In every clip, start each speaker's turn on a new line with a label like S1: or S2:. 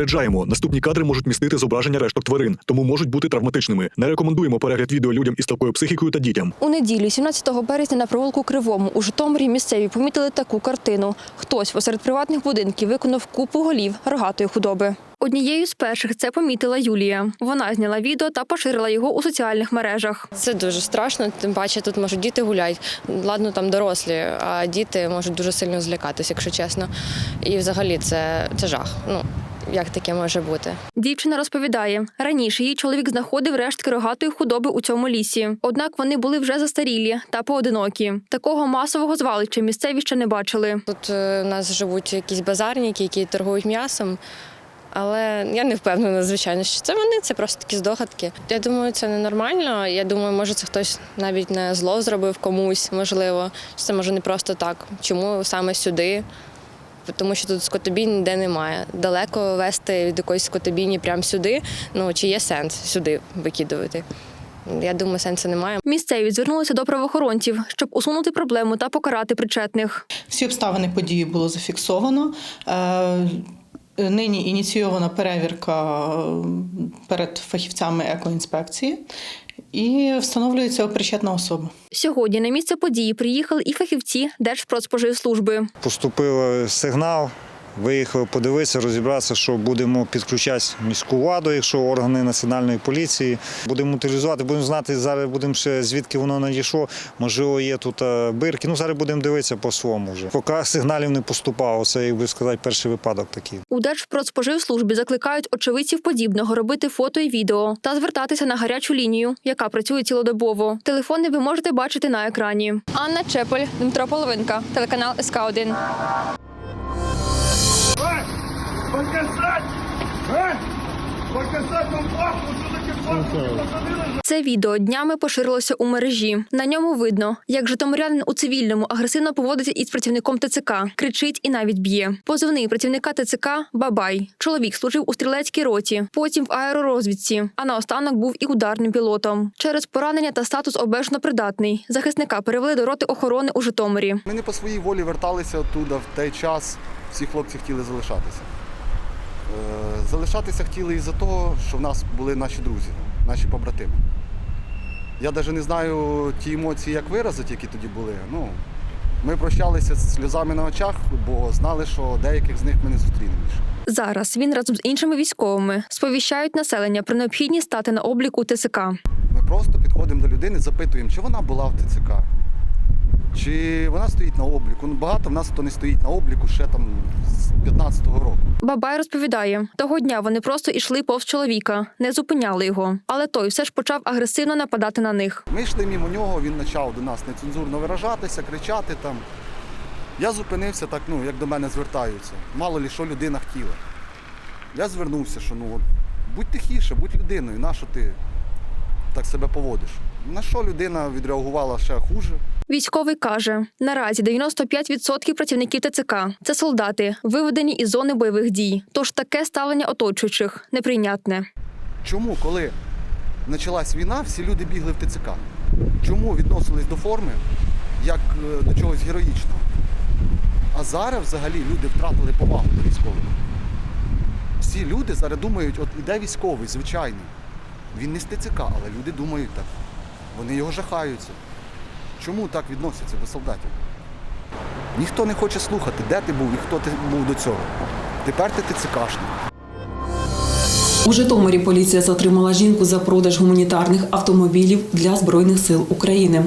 S1: Попереджаємо, наступні кадри можуть містити зображення решток тварин, тому можуть бути травматичними. Не рекомендуємо перегляд відео людям із такою психікою та дітям.
S2: У неділю, 17 березня, на провулку Кривому у Житомирі місцеві помітили таку картину. Хтось посеред приватних будинків виконав купу голів рогатої худоби. Однією з перших це помітила Юлія. Вона зняла відео та поширила його у соціальних мережах.
S3: Це дуже страшно, тим паче тут можуть діти гуляти. Ладно, там дорослі, а діти можуть дуже сильно злякатися, якщо чесно. І взагалі це, це жах. Ну, як таке може бути?
S2: Дівчина розповідає, раніше її чоловік знаходив рештки рогатої худоби у цьому лісі. Однак вони були вже застарілі та поодинокі. Такого масового звалища місцеві ще не бачили.
S3: Тут е, у нас живуть якісь базарники, які торгують м'ясом. Але я не впевнена, звичайно, що це вони, це просто такі здогадки. Я думаю, це ненормально. Я думаю, може, це хтось навіть не зло зробив комусь, можливо. Це може не просто так. Чому саме сюди? Тому що тут скотобійні ніде немає. Далеко вести від якоїсь скотобійні прямо сюди. Ну чи є сенс сюди викидувати? Я думаю, сенсу немає.
S2: Місцеві звернулися до правоохоронців, щоб усунути проблему та покарати причетних.
S4: Всі обставини події було зафіксовано. Е, Нині ініційована перевірка е, перед фахівцями екоінспекції і встановлюється причетна особа.
S2: Сьогодні на місце події приїхали і фахівці Держпродспоживслужби.
S5: Поступив сигнал. Виїхали подивитися, розібратися, що будемо підключати міську владу, якщо органи національної поліції. Будемо утилізувати, будемо знати зараз, будемо ще звідки воно надійшло. Можливо, є тут е, бирки. Ну зараз будемо дивитися по своєму вже. Поки сигналів не поступало, це як би сказати, перший випадок такий.
S2: У Держпродспоживслужбі закликають очевидців подібного робити фото і відео та звертатися на гарячу лінію, яка працює цілодобово. Телефони ви можете бачити на екрані. Анна Чепель, Дмитро Половинка, телеканал СК 1 Це відео днями поширилося у мережі. На ньому видно, як житомирянин у цивільному агресивно поводиться із працівником ТЦК, кричить і навіть б'є. Позивний працівника ТЦК Бабай. Чоловік служив у стрілецькій роті, потім в аеророзвідці, а наостанок був і ударним пілотом. Через поранення та статус обмежено придатний. Захисника перевели до роти охорони у Житомирі.
S6: Ми не по своїй волі верталися оттуда в той час. Всі хлопці хотіли залишатися. Е, Залишатися хотіли із-за того, що в нас були наші друзі, наші побратими. Я навіть не знаю ті емоції, як виразити, які тоді були. Ну, ми прощалися з сльозами на очах, бо знали, що деяких з них ми не зустрінемо.
S2: Зараз він разом з іншими військовими сповіщають населення про необхідність стати на обліку ТЦК.
S6: Ми просто підходимо до людини, запитуємо, чи вона була в ТЦК, чи вона стоїть на обліку. Ну, багато в нас хто не стоїть на обліку ще там з 15-го року.
S2: Бабай розповідає, того дня вони просто йшли повз чоловіка, не зупиняли його. Але той все ж почав агресивно нападати на них.
S6: Ми йшли мимо нього, він почав до нас нецензурно виражатися, кричати там. Я зупинився так, ну, як до мене звертаються. Мало лі що людина хотіла. Я звернувся, що ну, от, будь тихіше, будь людиною, на що ти так себе поводиш? На що людина відреагувала ще хуже?
S2: Військовий каже: наразі 95% працівників ТЦК це солдати, виведені із зони бойових дій. Тож таке ставлення оточуючих неприйнятне.
S6: Чому, коли почалась війна, всі люди бігли в ТЦК? Чому відносились до форми як е, до чогось героїчного? А зараз взагалі люди втратили повагу до військових. Всі люди зараз думають, от іде військовий, звичайний. Він не з ТЦК, але люди думають так. Вони його жахаються. Чому так відносяться до солдатів? Ніхто не хоче слухати, де ти був і хто ти був до цього. Тепер ти ТЦКшник.
S7: У Житомирі поліція затримала жінку за продаж гуманітарних автомобілів для Збройних сил України.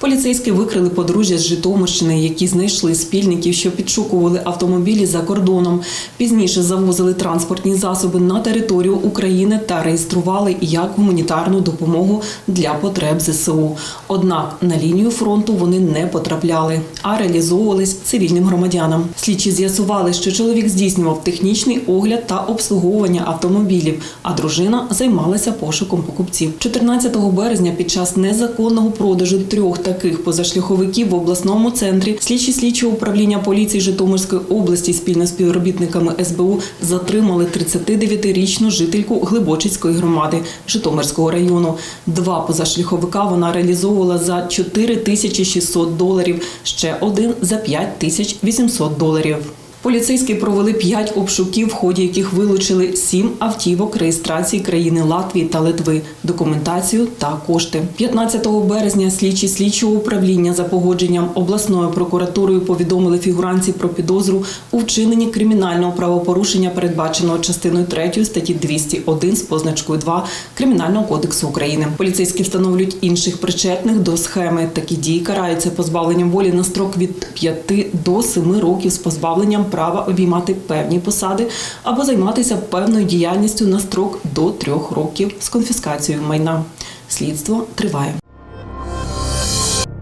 S7: Поліцейські викрили подружжя з Житомирщини, які знайшли спільників, що підшукували автомобілі за кордоном. Пізніше завозили транспортні засоби на територію України та реєстрували як гуманітарну допомогу для потреб ЗСУ. Однак на лінію фронту вони не потрапляли, а реалізовувались цивільним громадянам. Слідчі з'ясували, що чоловік здійснював технічний огляд та обслуговування автомобілів, а дружина займалася пошуком покупців. 14 березня під час незаконного продажу трьох таких позашляховиків в обласному центрі слідчі слідчого управління поліції Житомирської області спільно з співробітниками СБУ затримали 39-річну жительку Глибочицької громади Житомирського району. Два позашляховика вона реалізовувала за 4 тисячі 600 доларів, ще один за 5 тисяч 800 доларів. Поліцейські провели п'ять обшуків, в ході яких вилучили сім автівок реєстрації країни Латвії та Литви, документацію та кошти. 15 березня слідчі слідчого управління за погодженням обласною прокуратурою повідомили фігуранці про підозру у вчиненні кримінального правопорушення, передбаченого частиною 3 статті 201 з позначкою 2 Кримінального кодексу України. Поліцейські встановлюють інших причетних до схеми. Такі дії караються позбавленням волі на строк від 5 до 7 років з позбавленням права обіймати певні посади або займатися певною діяльністю на строк до 3 років з конфіскацією майна. Слідство триває.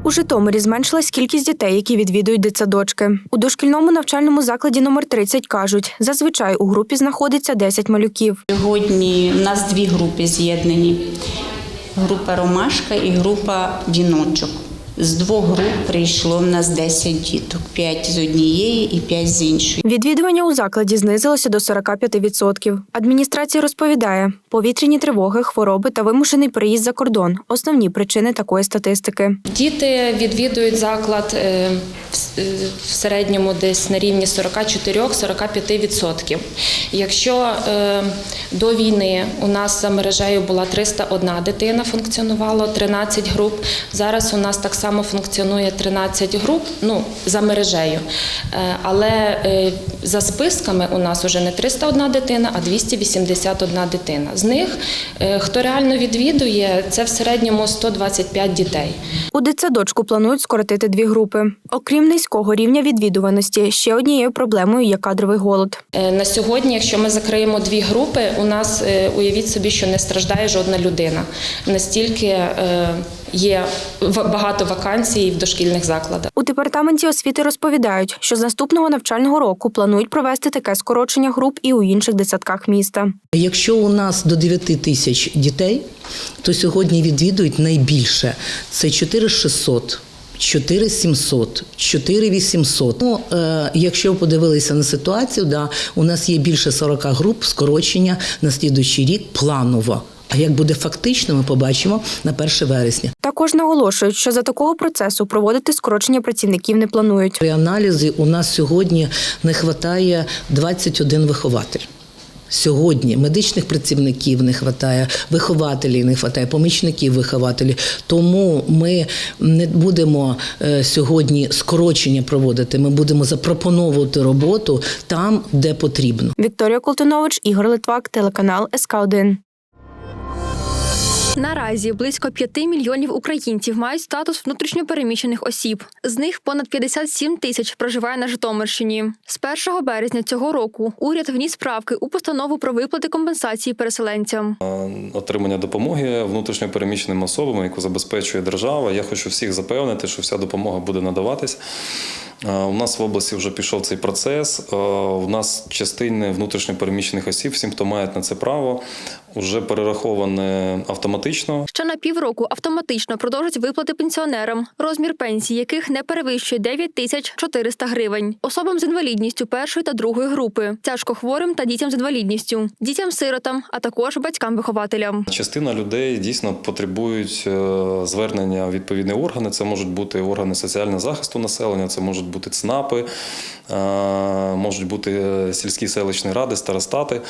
S2: У Житомирі зменшилась кількість дітей, які відвідують дитсадочки. У дошкільному навчальному закладі номер 30 кажуть, зазвичай у групі знаходиться 10 малюків.
S8: Сьогодні в нас дві групи з'єднані: група Ромашка і група Віночок. З двох груп прийшло в нас 10 діток: 5 з однієї і 5 з іншої.
S2: Відвідування у закладі знизилося до 45%. Адміністрація розповідає, повітряні тривоги, хвороби та вимушений переїзд за кордон основні причини такої статистики.
S9: Діти відвідують заклад е, в е, в середньому десь на рівні 44-45%. Якщо е, до війни у нас за мережею була 301 дитина, функціонувало 13 груп. Зараз у нас так само функціонує 13 груп, ну за мережею. Е, Але е, за списками у нас вже не 301 дитина, а 281 дитина. З них е, хто реально відвідує, це в середньому 125 дітей.
S2: У дитсадочку планують скоротити дві групи. Окрім низького рівня відвідуваності, ще однією проблемою є кадровий голод.
S9: На сьогодні, якщо ми закриємо дві групи, у нас уявіть собі, що не страждає жодна людина. Настільки є в- багато вакансій в дошкільних закладах.
S2: У департаменті освіти розповідають, що з наступного навчального року планують провести таке скорочення груп і у інших дитсадках міста.
S10: Якщо у нас до 9 тисяч дітей, то сьогодні відвідують найбільше це 4600. 4700, 4800. Ну, е, якщо ви подивилися на ситуацію, да, у нас є більше 40 груп скорочення на слідуючий рік планово. А як буде фактично, ми побачимо на 1 вересня.
S2: Також наголошують, що за такого процесу проводити скорочення працівників не планують.
S10: При аналізі у нас сьогодні не вистачає 21 вихователь. Сьогодні медичних працівників не вистачає, вихователів не вистачає, помічників вихователів. Тому ми не будемо е, сьогодні скорочення проводити. Ми будемо запропоновувати роботу там, де потрібно.
S2: Вікторія Колтунович, Ігор Литвак, телеканал СК 1 Наразі близько 5 мільйонів українців мають статус внутрішньопереміщених осіб. З них понад 57 тисяч проживає на Житомирщині. З 1 березня цього року уряд вніс правки у постанову про виплати компенсації переселенцям.
S11: отримання допомоги внутрішньо переміщеним особам, яку забезпечує держава. Я хочу всіх запевнити, що вся допомога буде надаватись. Е, У нас в області вже пішов цей процес. Е, У нас частини внутрішньо переміщених осіб, всім, хто має на це право, вже перераховане автоматично.
S2: Ще на півроку автоматично продовжать виплати пенсіонерам, розмір пенсії яких не перевищує 9 тисяч 400 гривень, особам з інвалідністю першої та другої групи, тяжкохворим та дітям з інвалідністю, дітям-сиротам, а також батькам-вихователям.
S11: Частина людей дійсно потребують е, звернення в відповідні органи. Це можуть бути органи соціального захисту населення, це можуть бути ЦНАПи, можуть бути сільські селищні ради, старостати,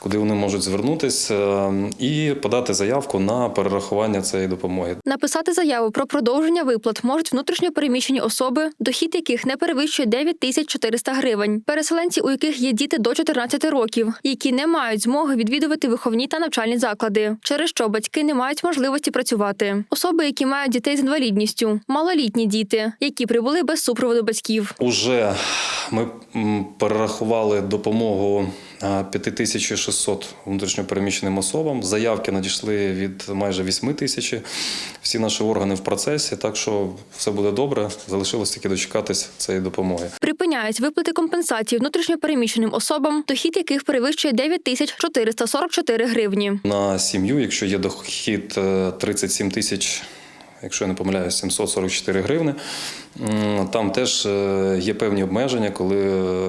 S11: куди вони можуть звернутися е, і подати заявку на перерахування цієї допомоги.
S2: Написати заяву про продовження виплат можуть внутрішньо переміщені особи, дохід яких не перевищує 9 тисяч 400 гривень, переселенці, у яких є діти до 14 років, які не мають змоги відвідувати виховні та навчальні заклади, через що батьки не мають можливості працювати, особи, які мають дітей з інвалідністю, малолітні діти, які прибули без супроводу батьків.
S11: Уже ми перерахували допомогу е, 5600 внутрішньопереміщеним особам. Заявки надійшли від майже 8 тисяч. Всі наші органи в процесі, так що все буде добре. Залишилось тільки дочекатись цієї допомоги.
S2: Припиняють виплати компенсації внутрішньо переміщеним особам, дохід яких перевищує 9 тисяч 444 гривні.
S11: На сім'ю, якщо є дохід е, 37 тисяч, якщо я не помиляюсь, 744 гривни. Там теж е, є певні обмеження, коли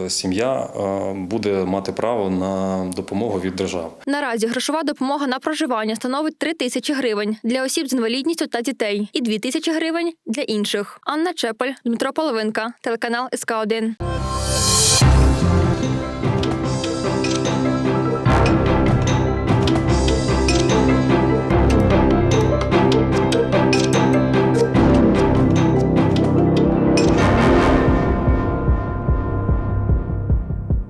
S11: е, сім'я е, буде мати право на допомогу від держави.
S2: Наразі грошова допомога на проживання становить 3 тисячі гривень для осіб з інвалідністю та дітей і 2 тисячі гривень для інших. Анна Чепель, Дмитро Половинка, телеканал СК 1